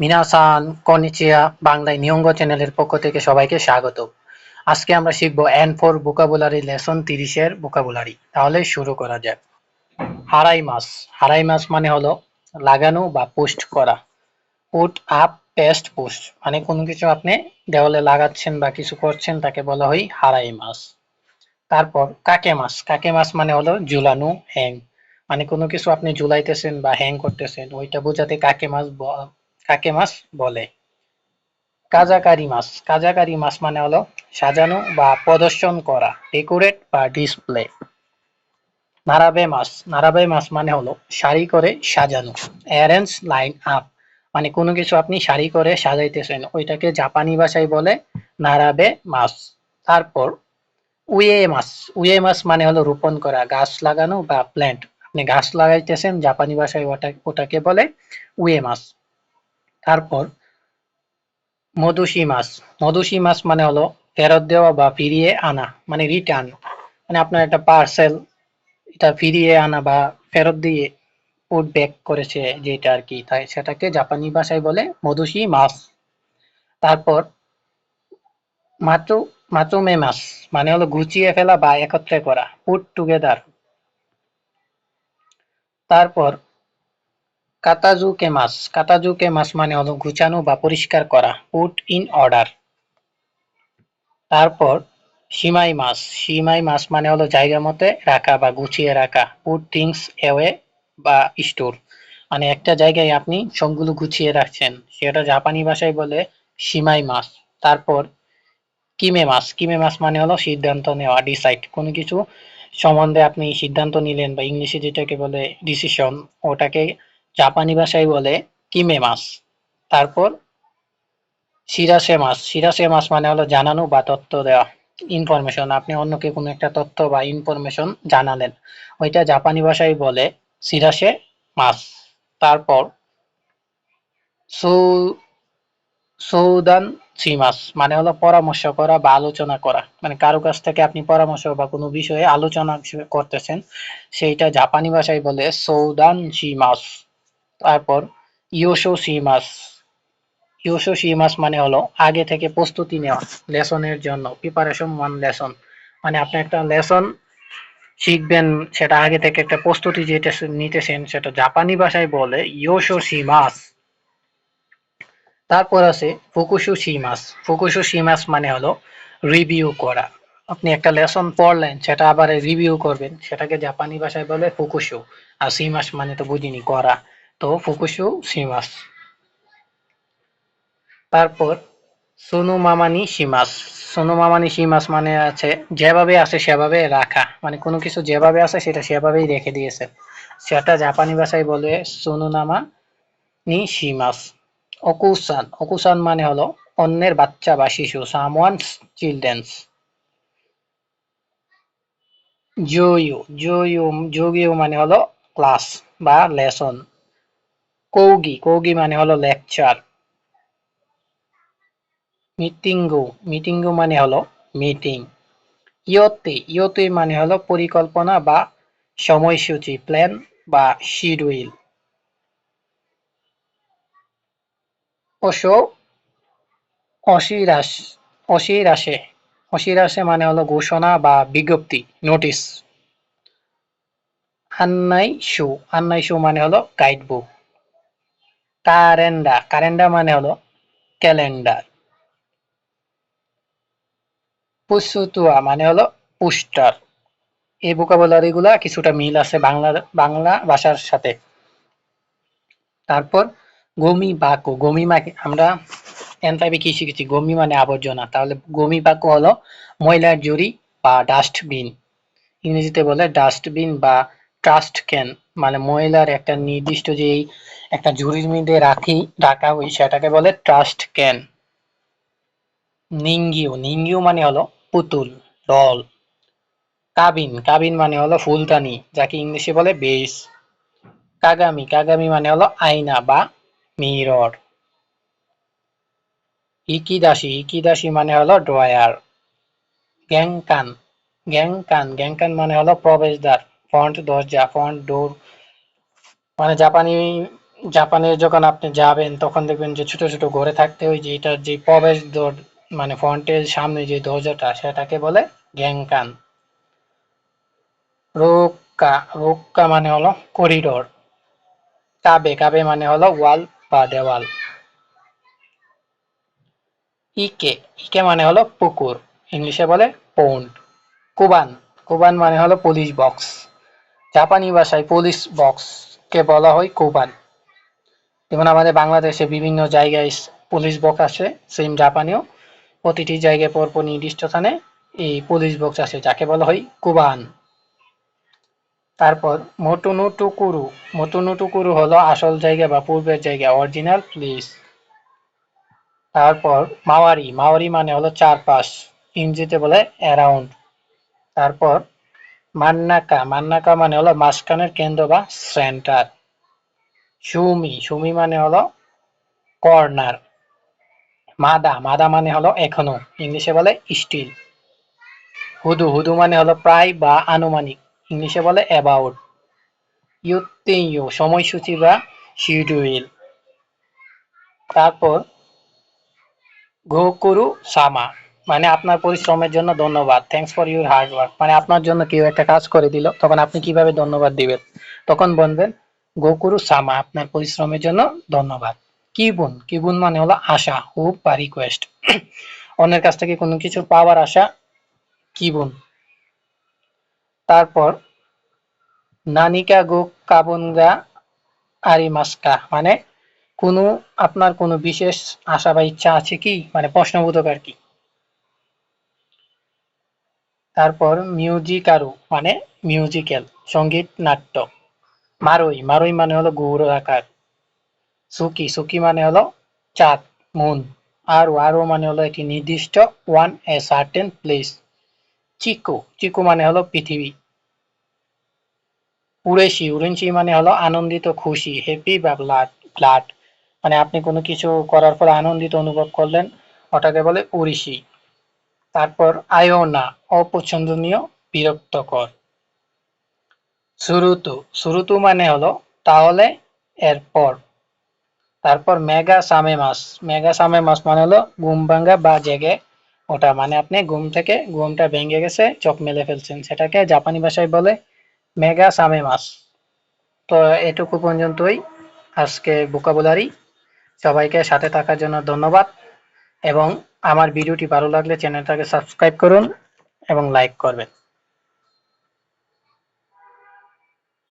মিনাসান কনিচিয়া, বাংলায় নিয়ঙ্গ চ্যানেলের পক্ষ থেকে সবাইকে স্বাগত। আজকে আমরা শিখব এন ফোর ভোকাবুলারি লেসন তিরিশের ভোকাবুলারি তাহলে শুরু করা যাক। হারাই মাস হারাই মাস মানে হলো লাগানো বা পোস্ট করা। পুট আপ, পেস্ট পোস্ট মানে কোনো কিছু আপনি দেওয়ালে লাগাচ্ছেন বা কিছু করছেন, তাকে বলা হয় হারাই মাস তারপর কাকে মাস কাকে মাস মানে হলো ঝুলানো, হ্যাং। মানে কোনো কিছু আপনি ঝুলাইতেছেন বা হ্যাং করতেছেন, ওইটা বোঝাতে কাকে মাস কাকে মাস বলে? কাজাকারি মাছ। কাজাকারি মাছ মানে হলো সাজানো বা প্রদর্শন করা, ডেকোরেট বা ডিসপ্লে। নারাবে মাছ। নারাবে মাছ মানে হলো সারি করে সাজানো, অ্যারেঞ্জ লাইন আপ। মানে কোনো কিছু আপনি সারি করে সাজাইতেছেন, ওইটাকে জাপানি ভাষায় বলে নারাবে মাছ। তারপর উয়ে মাছ। উয়ে মাছ মানে হলো রোপণ করা, গাছ লাগানো বা প্ল্যান্ট আপনি গাছ লাগাইতেছেন, জাপানি ভাষায় ওটা ওটাকে বলে উয়ে মাছ। তারপর মধুসী মাছ। মধুসী মাছ মানে হলো ফেরত দেওয়া বা ফিরিয়ে আনা মানে রিটার্ন মানে আপনার একটা পার্সেল এটা ফিরিয়ে আনা বা ফেরত দিয়ে ফুড ব্যাক করেছে যেটা আর কি, তাই সেটাকে জাপানি ভাষায় বলে মধুসী মাছ। তারপর মাচু মাচুমে মাছ মানে হলো গুছিয়ে ফেলা বা একত্রে করা পুট টুগেদার তারপর কাতাজুকে মাছ। কাতাজুকে মাছ মানে হলো গুছানো বা পরিষ্কার করা পুট ইন অর্ডার তারপর সিমাই মাছ। সিমাই মাছ মানে হলো জায়গা মতে রাখা বা গুছিয়ে রাখা পুট থিংস এওয়ে বা স্টোর মানে একটা জায়গায় আপনি সবগুলো গুছিয়ে রাখছেন। সেটা জাপানি ভাষায় বলে সিমাই মাছ। তারপর কিমে মাছ। কিমে মাছ মানে হলো সিদ্ধান্ত নেওয়া ডিসাইড কোনো কিছু সম্বন্ধে আপনি সিদ্ধান্ত নিলেন বা ইংলিশে যেটাকে বলে ডিসিশন ওটাকে জাপানি ভাষায় বলে কিমে মাছ। তারপর সিরাসে মাছ। সিরাসে মাছ মানে হলো জানানো বা তথ্য দেওয়া ইনফরমেশন আপনি অন্যকে কোনো একটা তথ্য বা ইনফরমেশন জানালেন, ওইটা জাপানি ভাষায় বলে সিরাসে মাছ। তারপর সৌদান সিমাস মানে হলো পরামর্শ করা বা আলোচনা করা। মানে কারও কাছ থেকে আপনি পরামর্শ বা কোনো বিষয়ে আলোচনা করতেছেন, সেইটা জাপানি ভাষায় বলে সৌদান সিমাস তারপর ইয়োশো সিমাস ইয়োশো সিমাস মানে হলো আগে থেকে প্রস্তুতি নেওয়া, লেসনের জন্য প্রিপারেশন ওয়ান লেসন মানে আপনি একটা লেসন শিখবেন, সেটা আগে থেকে একটা প্রস্তুতি যেটা নিতেছেন, সেটা জাপানি ভাষায় বলে ইয়োশো সিমাস তারপর আছে ফুকুশু সিমাস ফুকুশু সিমাস মানে হলো রিভিউ করা। আপনি একটা লেসন পড়লেন, সেটা আবার রিভিউ করবেন, সেটাকে জাপানি ভাষায় বলে ফুকুশু। আর সিমাস মানে তো বুঝিনি, করা। তো ফুকুশু সিমাস। তারপর সোনু মামানি সিমাস। সোনু মামানি সিমাস মানে আছে, যেভাবে আছে সেভাবে রাখা। মানে কোনো কিছু যেভাবে আছে সেটা সেভাবেই রেখে দিয়েছে। সেটা জাপানি ভাষায় বলে সোনু নামা নি সিমাস। অকুসান। অকুসান মানে হলো অন্যের বাচ্চা বা শিশু, সামওয়ানস চিলড্রেন্স। জোয়ু। জোয়ু যোগিও মানে হলো ক্লাস বা লেসন। কৌগি কৌগি মানে হলো লেকচার মিটিঙ্গু মিটিঙ্গু মানে হলো মিটিং ইয়তে ইয়তে মানে হলো পরিকল্পনা বা সময়সূচি প্ল্যান বা শিডিউল অশো অশিরাস অশিরাসে অশিরাসে মানে হলো ঘোষণা বা বিজ্ঞপ্তি, নোটিশ. আন্নাই শু আন্নাই শু মানে হলো গাইড বুক কারেন্ডা কারেন্ডা মানে হলো ক্যালেন্ডার পুসুতুয়া মানে হলো পুস্টার। এই গুলা কিছুটা মিল আছে বাংলা বাংলা ভাষার সাথে। তারপর গমি বাকু, গমি মাকে আমরা এনটাইপে কি শিখেছি? গমি মানে আবর্জনা। তাহলে গমি বাকু হলো ময়লার জুড়ি বা ডাস্টবিন ইংরেজিতে বলে ডাস্টবিন বা ট্রাস্ট ক্যান মানে ময়লার একটা নির্দিষ্ট যে একটা ঝুড়ির মধ্যে রাখি, রাখা হয়, সেটাকে বলে ট্রাস্ট ক্যান নিঙ্গিও নিঙ্গিও মানে হলো পুতুল ডল কাবিন কাবিন মানে হলো ফুলদানি, যাকে ইংলিশে বলে বেস কাগামি কাগামি মানে হলো আয়না বা মিরর ইকিদাসি ইকিদাসি মানে হলো ড্রয়ার গ্যাংকান গ্যাংকান গ্যাংকান মানে হলো প্রবেশদ্বার। ফ্রন্ট দরজা ফ্রন্ট ডোর মানে জাপানি জাপানে যখন আপনি যাবেন, তখন দেখবেন যে ছোট ছোট ঘরে থাকতে ওই যে এটার যে প্রবেশ দ্বার মানে ফ্রন্টের সামনে যে দরজাটা, সেটাকে বলে গ্যাংকান। রোক্কা রোক্কা মানে হলো করিডোর। কাবে কাবে মানে হলো ওয়াল বা দেওয়াল। ইকে ইকে মানে হলো পুকুর, ইংলিশে বলে পৌন্ড কুবান কুবান মানে হলো পুলিশ বক্স। জাপানি ভাষায় পুলিশ বক্স কে বলা হয় কুবান। যেমন আমাদের বাংলাদেশে বিভিন্ন জায়গায় পুলিশ বক্স আছে সেম জাপানেও। প্রতিটি জায়গায় পরপর নির্দিষ্ট স্থানে এই পুলিশ বক্স আছে যাকে বলা হয় কুবান। তারপর মোটুনু টুকুরু মোটুনু টুকুরু হলো আসল জায়গা বা পূর্বের জায়গা অরিজিনাল প্লেস তারপর মাওয়ারি। মাওয়ারি মানে হলো চারপাশ। ইংরেজিতে বলে অ্যারাউন্ড তারপর মান্নাকা মান্নাকা মানে হলো মাঝখানের কেন্দ্র বা সেন্টার সুমি সুমি মানে হলো কর্নার মাদা মাদা মানে হলো এখনও, ইংলিশে বলে স্টিল হুদু হুদু মানে হলো প্রায় বা আনুমানিক, ইংলিশে বলে অ্যাবাউট ইউতেইউ সময়সূচি বা শিডিউল তারপর গোকুরু সামা। মানে আপনার পরিশ্রমের জন্য ধন্যবাদ। Thanks for your hard work মানে আপনার জন্য কেউ একটা কাজ করে দিল, তখন আপনি কীভাবে ধন্যবাদ দিবেন? তখন বলবেন, গোকুরু সামা, আপনার পরিশ্রমের জন্য ধন্যবাদ। কিবুন কিবুন মানে হলো আশা হোপ বা রিকোয়েস্ট অন্যের কাছ থেকে কোনো কিছু পাওয়ার আশা কিবুন তারপর, নানিকা গো কাবুনগা আরিমাস্কা মানে কোনো, আপনার কোনো বিশেষ আশা বা ইচ্ছা আছে কি? মানে প্রশ্নবোধক আর কি। তারপর মিউজিকারু মানে মিউজিক্যাল সংগীত, নাট্য। মারুই মারুই মানে হলো গৌর আকার। সুকি সুকি মানে হলো চাঁদ, মুন। আর ওয়ারো মানে হলো একটি নির্দিষ্ট ওয়ান এ সার্টেন প্লেস চিকু চিকু মানে হলো পৃথিবী। উড়েছি উড়েছি মানে হলো আনন্দিত, খুশি হ্যাপি বা ব্লাড ব্লাড মানে আপনি কোনো কিছু করার পর আনন্দিত অনুভব করলেন, ওটাকে বলে উড়িষি। তারপর আয়োনা, অপছন্দনীয়, বিরক্তকর। সুরুতু সুরুতু মানে হলো, তাহলে এরপর তারপর মেগা সামে মাস, মেগা সামে মাস মানে হলো, ঘুম ভাঙ্গা বা জেগে ওটা মানে আপনি ঘুম থেকে ঘুমটা ভেঙে গেছে, চোখ মেলে ফেলছেন। সেটাকে জাপানি ভাষায় বলে মেগা সামে মাস। তো এটুকু পর্যন্তই আজকে ভোকাবুলারি। সবাইকে সাথে থাকার জন্য ধন্যবাদ এবং আমার ভিডিওটি ভালো লাগলে চ্যানেলটাকে সাবস্ক্রাইব করুন এবং লাইক করবেন।